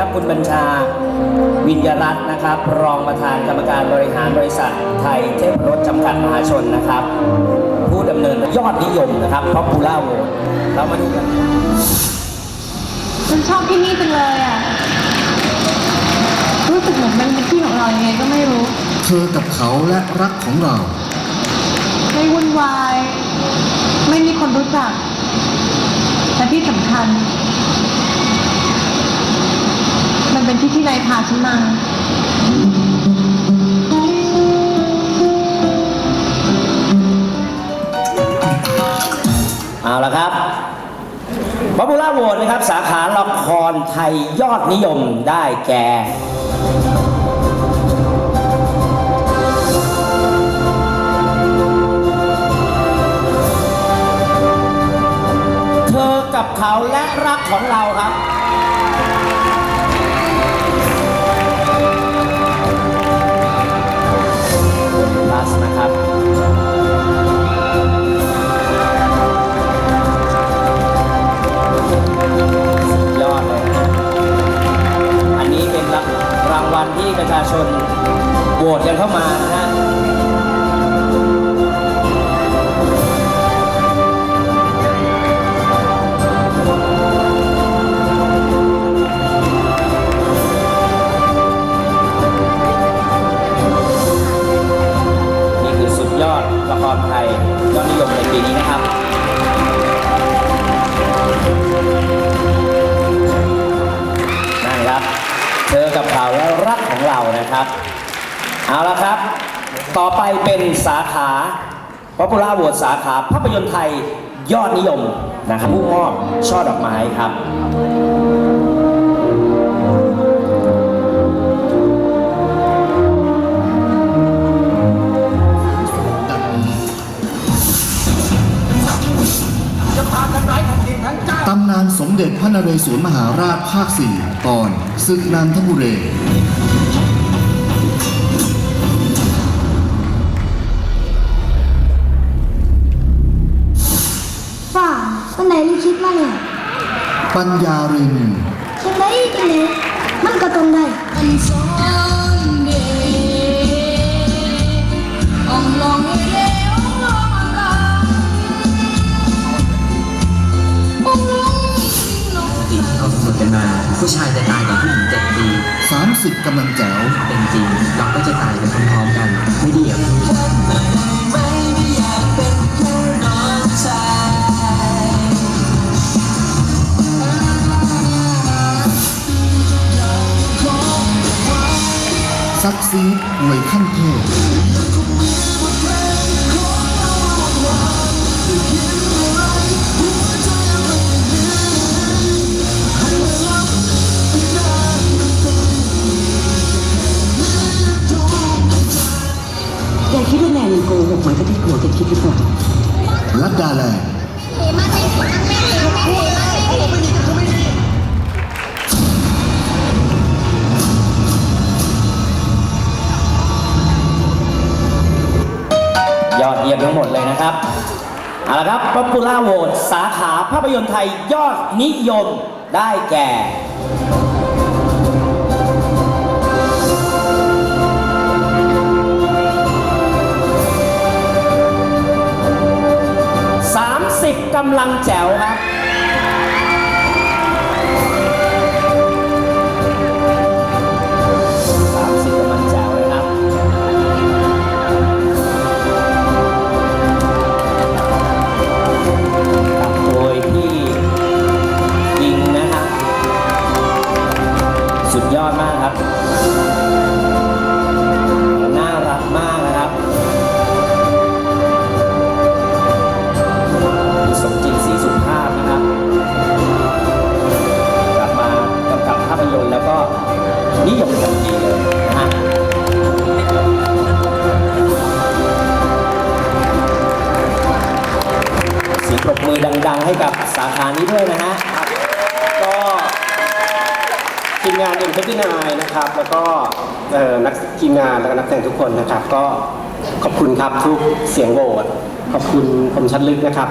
ครับคุณบัญชาวิญญรัตน์นะครับ รองประธานกรรมการบริหารบริษัท ไทยเทพรถจำกัดมหาชนนะครับ ผู้ดำเนินยอดนิยมนะครับพ็อปปูล่าโหวตเรามาดูกันฉันชอบที่นี่จังเลยอะ รู้สึกเหมือนมันเป็นที่ของเรายังไงก็ไม่รู้ เธอกับเขาและรักของเรา ไม่วุ่นวาย ไม่มีคนรู้จัก และที่สำคัญมัน เป็นที่ที่นายพาฉันมาเอาละครับพ็อปปูล่าโหวตนะครับ สาขาละครไทยยอดนิยมได้แก่ เธอกับเขาและรักของเราครับ สาขาพ o p u l a r โหวตสาขาภาพยนตร์ไทยยอดนิยมนะครับผู้มอบช่อดอกไม้ครับตำนานสมเด็จพระนเรศวรมหาราชภาคสี่ตอนศึกนันทบุเร มาเนี่ยปัญญาเรนูฉันได้จังเลยมันก็ต้องได้อันสอนเดอ่องลองเร็วลองลององลงลงสิ่งที่เขาสมกันมา ผู้ชายจะตายก่อนผู้หญิงเจ็ดปี30กำลังแจ๋วเป็นจริงเราก็จ ซักซีดหวยขั้นเทพแกคิดว่าแนนมันโกหกเหมือนกับที่ผัวแกคิดหรือเปล่าลัดดาแล หมดเลยนะครับเอาละครับป๊อปปูล่าโหวตสาขาภาพยนตร์ไทยยอดนิยมได้แก่30กำลังแจ๋วครับ แล้วก็นักทีมงานแล้วก็นักแสดงทุกคนนะครับ ก็ขอบคุณครับทุกเสียงโหวตขอบคุณคมชัดลึกนะครับ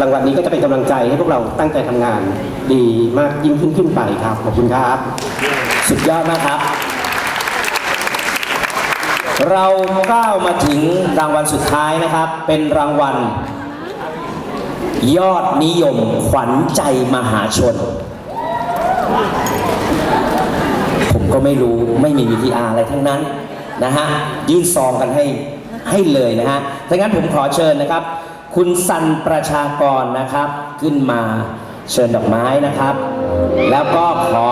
รางวัลนี้ก็จะเป็นกำลังใจให้พวกเราตั้งใจทำงานดีมากยิ่งขึ้นขึ้นไปครับ ขอบคุณครับ สุดยอดนะครับ เราก้าวมาถึงรางวัลสุดท้ายนะครับ เป็นรางวัล ยอดนิยมขวัญใจมหาชน ผมก็ไม่รู้ไม่มีวิทยาอะไรทั้งนั้นนะฮะยื่นซองกันให้ให้เลยนะฮะดังนั้นผมขอเชิญนะครับ คุณสันประชากรนะครับ ขึ้นมาเชิญดอกไม้นะครับ แล้วก็ขอ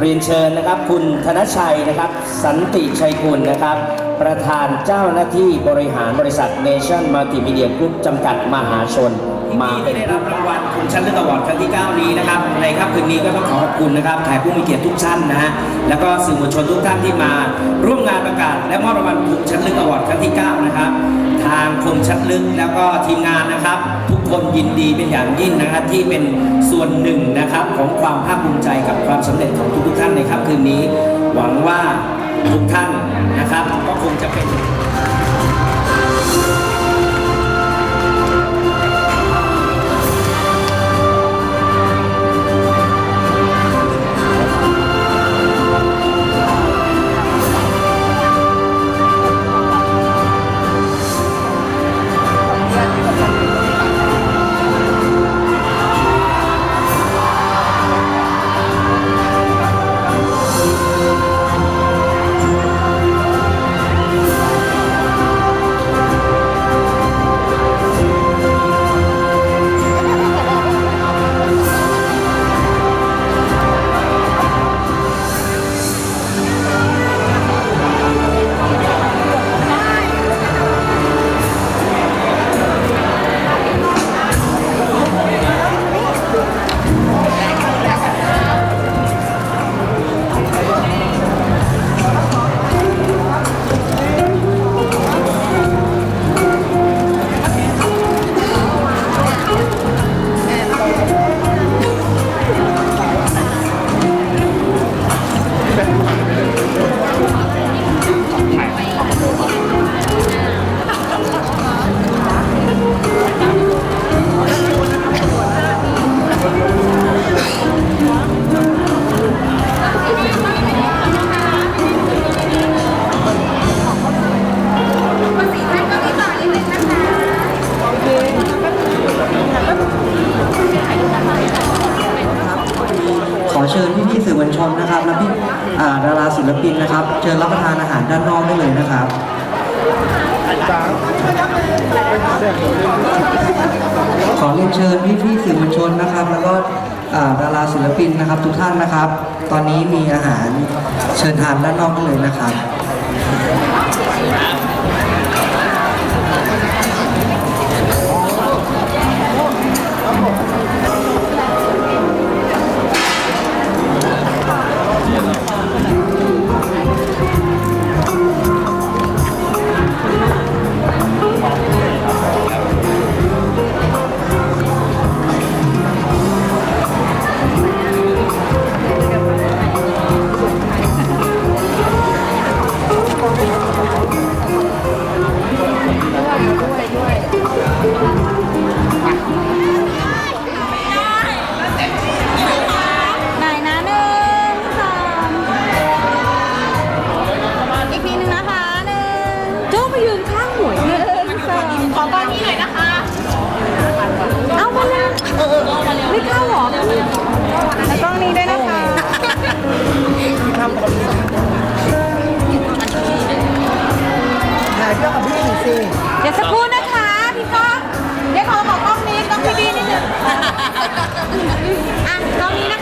เรียนเชิญนะครับ คุณธนชัยนะครับ สันติชัยกุลนะครับ ประธานเจ้าหน้าที่บริหารบริษัทเนชั่นมัลติมีเดียกรุ๊ปจำกัดมหาชนมาเป็นได้รับรางวัล คุณชั้นเลือกอวอร์ดครั้งที่ 9 นี้นะครับ ในค่ำคืนนี้ก็ต้องขอขอบคุณนะครับแขกผู้มีเกียรติทุกท่านนะฮะ แล้วก็สื่อมวลชนทุกท่านที่มาร่วมงานประกาศ และมอบรางวัลคุณชั้นเลือกอวอร์ดครั้งที่ 9 นะครับ ทางคมชัดลึกแล้วก็ทีมงานนะครับ ทุกคนยินดีเป็นอย่างยิ่งนะครับที่เป็นส่วนหนึ่งนะครับของความภาคภูมิใจกับความสำเร็จของทุกๆท่านในค่ำคืนนี้ หวังว่าทุกท่านนะครับก็คงจะเป็น ดาราศิลปินนะครับ เชิญรับประทานอาหารด้านนอกได้เลยนะครับขอเรียนเชิญพี่ๆสื่อมวลชนนะครับ แล้วก็ดาราศิลปินนะครับ ทุกท่านนะครับ ตอนนี้มีอาหารเชิญทานด้านนอกได้เลยนะครับ เดี๋ยวสักครู่นะคะพี่ก้องเดี๋ยวขอบอกกล้องนี้กล้องพี่บีนิดนึงอะกล้องนี้นะคะกล้องนี้นะ